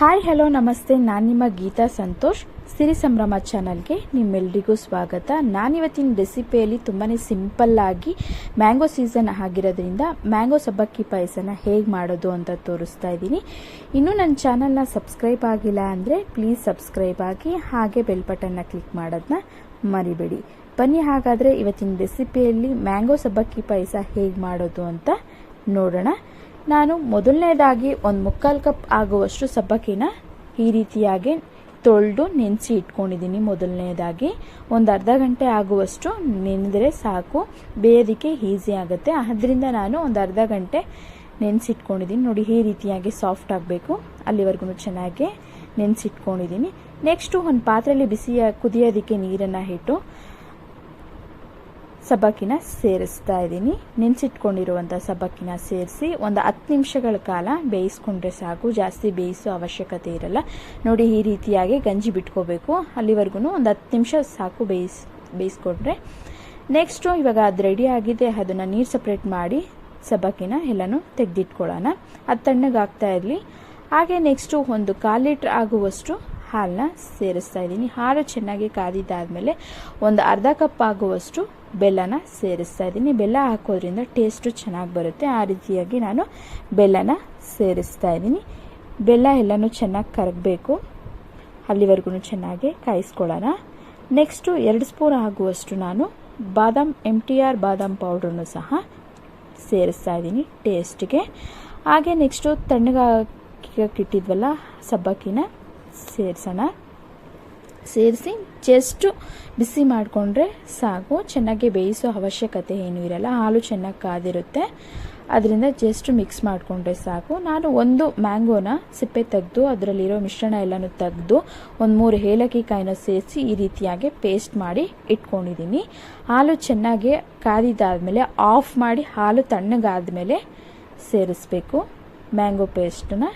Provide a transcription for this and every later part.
Hi hello ನಮಸ್ತೆ ನಾನು ನಿಮ್ಮ ಗೀತಾ ಸಂತೋಷ್. ಸಿರಿ ಸಂಭ್ರಮ ಚಾನಲ್ಗೆ ನಿಮ್ಮೆಲ್ರಿಗೂ ಸ್ವಾಗತ. ನಾನಿವತ್ತಿನ ರೆಸಿಪಿಯಲ್ಲಿ ತುಂಬಾ ಸಿಂಪಲ್ ಆಗಿ ಮ್ಯಾಂಗೋ ಸೀಸನ್ ಆಗಿರೋದ್ರಿಂದ ಮ್ಯಾಂಗೋ ಸಬ್ಬಕ್ಕಿ ಪಾಯಸನ ಹೇಗೆ ಮಾಡೋದು ಅಂತ ತೋರಿಸ್ತಾ ಇದ್ದೀನಿ. ಇನ್ನೂ ನನ್ನ ಚಾನಲ್ನ ಸಬ್ಸ್ಕ್ರೈಬ್ ಆಗಿಲ್ಲ ಅಂದರೆ ಪ್ಲೀಸ್ ಸಬ್ಸ್ಕ್ರೈಬ್ ಆಗಿ ಹಾಗೆ ಬೆಲ್ ಬಟನ್ನ ಕ್ಲಿಕ್ ಮಾಡೋದನ್ನ ಮರಿಬೇಡಿ. ಬನ್ನಿ, ಹಾಗಾದರೆ ಇವತ್ತಿನ ರೆಸಿಪಿಯಲ್ಲಿ ಮ್ಯಾಂಗೋ ಸಬ್ಬಕ್ಕಿ ಪಾಯಸ ಹೇಗೆ ಮಾಡೋದು ಅಂತ ನೋಡೋಣ. ನಾನು ಮೊದಲನೇದಾಗಿ ಒಂದು ಮುಕ್ಕಾಲು ಕಪ್ ಆಗುವಷ್ಟು ಸಬ್ಬಕ್ಕಿನ ಈ ರೀತಿಯಾಗಿ ತೊಳೆದು ನೆನೆಸಿ ಇಟ್ಕೊಂಡಿದ್ದೀನಿ ಮೊದಲನೇದಾಗಿ. ಒಂದು ಅರ್ಧ ಗಂಟೆ ಆಗುವಷ್ಟು ನೆನೆದರೆ ಸಾಕು. ಬೇಯೋದಕ್ಕೆ ಈಸಿ ಆಗುತ್ತೆ. ಅದರಿಂದ ನಾನು ಒಂದು ಅರ್ಧ ಗಂಟೆ ನೆನೆಸಿಟ್ಕೊಂಡಿದ್ದೀನಿ ನೋಡಿ, ಈ ರೀತಿಯಾಗಿ ಸಾಫ್ಟ್ ಆಗಬೇಕು. ಅಲ್ಲಿವರೆಗೂ ಚೆನ್ನಾಗಿ ನೆನೆಸಿಟ್ಕೊಂಡಿದ್ದೀನಿ ನೆಕ್ಸ್ಟು ಒಂದು ಪಾತ್ರೆಯಲ್ಲಿ ಬಿಸಿಯ ಕುದಿಯೋದಕ್ಕೆ ನೀರನ್ನು ಇಟ್ಟು ಸಬ್ಬಕ್ಕಿನ ಸೇರಿಸ್ತಾ ಇದ್ದೀನಿ. ನೆನೆಸಿಟ್ಕೊಂಡಿರುವಂಥ ಸಬ್ಬಕ್ಕಿನ ಸೇರಿಸಿ ಒಂದು ಹತ್ತು ನಿಮಿಷಗಳ ಕಾಲ ಬೇಯಿಸ್ಕೊಂಡ್ರೆ ಸಾಕು. ಜಾಸ್ತಿ ಬೇಯಿಸೋ ಅವಶ್ಯಕತೆ ಇರಲ್ಲ. ನೋಡಿ ಈ ರೀತಿಯಾಗಿ ಗಂಜಿ ಬಿಟ್ಕೋಬೇಕು. ಅಲ್ಲಿವರೆಗೂ ಒಂದು ಹತ್ತು ನಿಮಿಷ ಸಾಕು ಬೇಯಿಸ್, ಬೇಯಿಸ್ಕೊಂಡ್ರೆ. ನೆಕ್ಸ್ಟು ಇವಾಗ ಅದು ರೆಡಿ ಆಗಿದೆ. ಅದನ್ನು ನೀರು ಸಪ್ರೇಟ್ ಮಾಡಿ ಸಬ್ಬಕ್ಕಿನ ಎಲ್ಲನೂ ತೆಗೆದಿಟ್ಕೊಳ್ಳೋಣ. ಅದು ತಣ್ಣಗಾಗ್ತಾ ಇರಲಿ. ಹಾಗೆ ನೆಕ್ಸ್ಟು ಒಂದು ಕಾಲು ಲೀಟ್ರ್ ಆಗುವಷ್ಟು ಹಾಲನ್ನ ಸೇರಿಸ್ತಾ ಇದ್ದೀನಿ. ಹಾಲು ಚೆನ್ನಾಗಿ ಕಾದಿದ್ದಾದಮೇಲೆ ಒಂದು ಅರ್ಧ ಕಪ್ ಆಗುವಷ್ಟು ಬೆಲ್ಲನ ಸೇರಿಸ್ತಾ ಇದ್ದೀನಿ. ಬೆಲ್ಲ ಹಾಕೋದ್ರಿಂದ ಟೇಸ್ಟು ಚೆನ್ನಾಗಿ ಬರುತ್ತೆ. ಆ ರೀತಿಯಾಗಿ ನಾನು ಬೆಲ್ಲನ ಸೇರಿಸ್ತಾ ಇದ್ದೀನಿ. ಬೆಲ್ಲ ಎಲ್ಲನೂ ಚೆನ್ನಾಗಿ ಕರಗಬೇಕು. ಅಲ್ಲಿವರೆಗೂ ಚೆನ್ನಾಗಿ ಕಾಯಿಸ್ಕೊಳ್ಳೋಣ. ನೆಕ್ಸ್ಟು ಎರಡು ಸ್ಪೂನ್ ಆಗುವಷ್ಟು ನಾನು ಬಾದಾಮ್ ಎಂ ಟಿ ಆರ್ ಬಾದಾಮ್ ಪೌಡ್ರನ್ನು ಸಹ ಸೇರಿಸ್ತಾ ಇದ್ದೀನಿ ಟೇಸ್ಟಿಗೆ ಹಾಗೆ ನೆಕ್ಸ್ಟು ತಣ್ಣಗಾಕಿಟ್ಟಿದ್ವಲ್ಲ ಸಬ್ಬಕ್ಕಿನ. ಸೇರಿಸೋಣ. ಸೇರಿಸಿ ಜಸ್ಟು ಬಿಸಿ ಮಾಡಿಕೊಂಡ್ರೆ ಸಾಕು. ಚೆನ್ನಾಗಿ ಬೇಯಿಸೋ ಅವಶ್ಯಕತೆ ಏನೂ ಇರಲ್ಲ. ಹಾಲು ಚೆನ್ನಾಗಿ ಕಾದಿರುತ್ತೆ ಅದರಿಂದ ಜಸ್ಟ್ ಮಿಕ್ಸ್ ಮಾಡಿಕೊಂಡ್ರೆ ಸಾಕು. ನಾನು ಒಂದು ಮ್ಯಾಂಗೋನ ಸಿಪ್ಪೆ ತೆಗೆದು, ಅದರಲ್ಲಿರೋ ಮಿಶ್ರಣ ಎಲ್ಲನೂ ತೆಗೆದು, ಒಂದು ಮೂರು ಏಲಕ್ಕಿ ಕಾಯಿನ ಸೇರಿಸಿ ಈ ರೀತಿಯಾಗಿ ಪೇಸ್ಟ್ ಮಾಡಿ ಇಟ್ಕೊಂಡಿದ್ದೀನಿ. ಹಾಲು ಚೆನ್ನಾಗಿ ಕಾದಿದ್ದಾದಮೇಲೆ ಆಫ್ ಮಾಡಿ ಹಾಲು ತಣ್ಣಗಾದಮೇಲೆ ಸೇರಿಸ್ಬೇಕು. ಮ್ಯಾಂಗೋ ಪೇಸ್ಟನ್ನ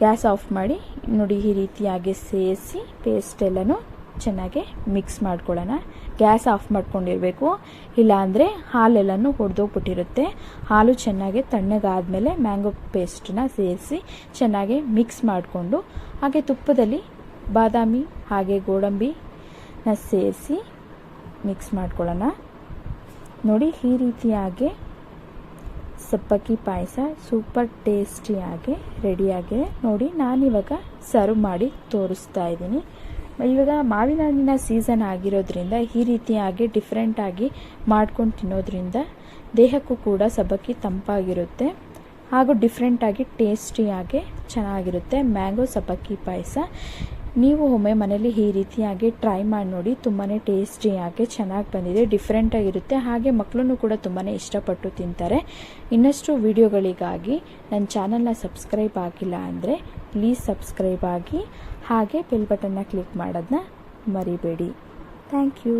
ಗ್ಯಾಸ್ ಆಫ್ ಮಾಡಿ ನೋಡಿ ಈ ರೀತಿಯಾಗಿ ಸೇರಿಸಿ ಪೇಸ್ಟ್ ಎಲ್ಲನೂ ಚೆನ್ನಾಗಿ ಮಿಕ್ಸ್ ಮಾಡ್ಕೊಳ್ಳೋಣ. ಗ್ಯಾಸ್ ಆಫ್ ಮಾಡ್ಕೊಂಡಿರಬೇಕು. ಇಲ್ಲಾಂದರೆ ಹಾಲೆಲ್ಲನೂ ಹೊಡೆದೋಗ್ಬಿಟ್ಟಿರುತ್ತೆ ಹಾಲು ಚೆನ್ನಾಗಿ ತಣ್ಣಗಾದಮೇಲೆ ಮ್ಯಾಂಗೋ ಪೇಸ್ಟನ್ನ ಸೇರಿಸಿ ಚೆನ್ನಾಗಿ ಮಿಕ್ಸ್ ಮಾಡಿಕೊಂಡು, ಹಾಗೆ ತುಪ್ಪದಲ್ಲಿ ಬಾದಾಮಿ ಹಾಗೆ ಗೋಡಂಬಿನ ಸೇರಿಸಿ ಮಿಕ್ಸ್ ಮಾಡ್ಕೊಳ್ಳೋಣ. ನೋಡಿ ಈ ರೀತಿಯಾಗಿ ಸಬ್ಬಕ್ಕಿ ಪಾಯಸ ಸೂಪರ್ ಟೇಸ್ಟಿಯಾಗಿ ರೆಡಿಯಾಗಿದೆ. ನೋಡಿ, ನಾನಿವಾಗ ಸರ್ವ್ ಮಾಡಿ ತೋರಿಸ್ತಾ ಇದ್ದೀನಿ. ಇವಾಗ ಮಾವಿನ ಹಣ್ಣಿನ ಸೀಸನ್ ಆಗಿರೋದ್ರಿಂದ ಈ ರೀತಿಯಾಗಿ ಡಿಫ್ರೆಂಟಾಗಿ ಮಾಡ್ಕೊಂಡು ತಿನ್ನೋದ್ರಿಂದ ದೇಹಕ್ಕೂ ಕೂಡ ಸಬ್ಬಕ್ಕಿ ತಂಪಾಗಿರುತ್ತೆ. ಹಾಗೂ ಡಿಫ್ರೆಂಟಾಗಿ ಟೇಸ್ಟಿಯಾಗಿ ಚೆನ್ನಾಗಿರುತ್ತೆ. ಮ್ಯಾಂಗೋ ಸಬ್ಬಕ್ಕಿ ಪಾಯಸ. ನೀವು ಒಮ್ಮೆ ಮನೇಲಿ ಈ ರೀತಿಯಾಗಿ ಟ್ರೈ ಮಾಡಿ ನೋಡಿ ತುಂಬಾ ಟೇಸ್ಟಿಯಾಗಿ ಚೆನ್ನಾಗಿ ಬಂದಿದೆ ಡಿಫ್ರೆಂಟಾಗಿರುತ್ತೆ ಹಾಗೆ ಮಕ್ಕಳೂ ಕೂಡ ತುಂಬಾ ಇಷ್ಟಪಟ್ಟು ತಿಂತಾರೆ. ಇನ್ನಷ್ಟು ವಿಡಿಯೋಗಳಿಗಾಗಿ ನನ್ನ ಚಾನಲ್ನ ಸಬ್ಸ್ಕ್ರೈಬ್ ಆಗಿಲ್ಲ ಅಂದರೆ ಪ್ಲೀಸ್ ಸಬ್ಸ್ಕ್ರೈಬ್ ಆಗಿ, ಹಾಗೆ ಬೆಲ್ ಬಟನ್ನ ಕ್ಲಿಕ್ ಮಾಡೋದನ್ನ ಮರಿಬೇಡಿ. Thank you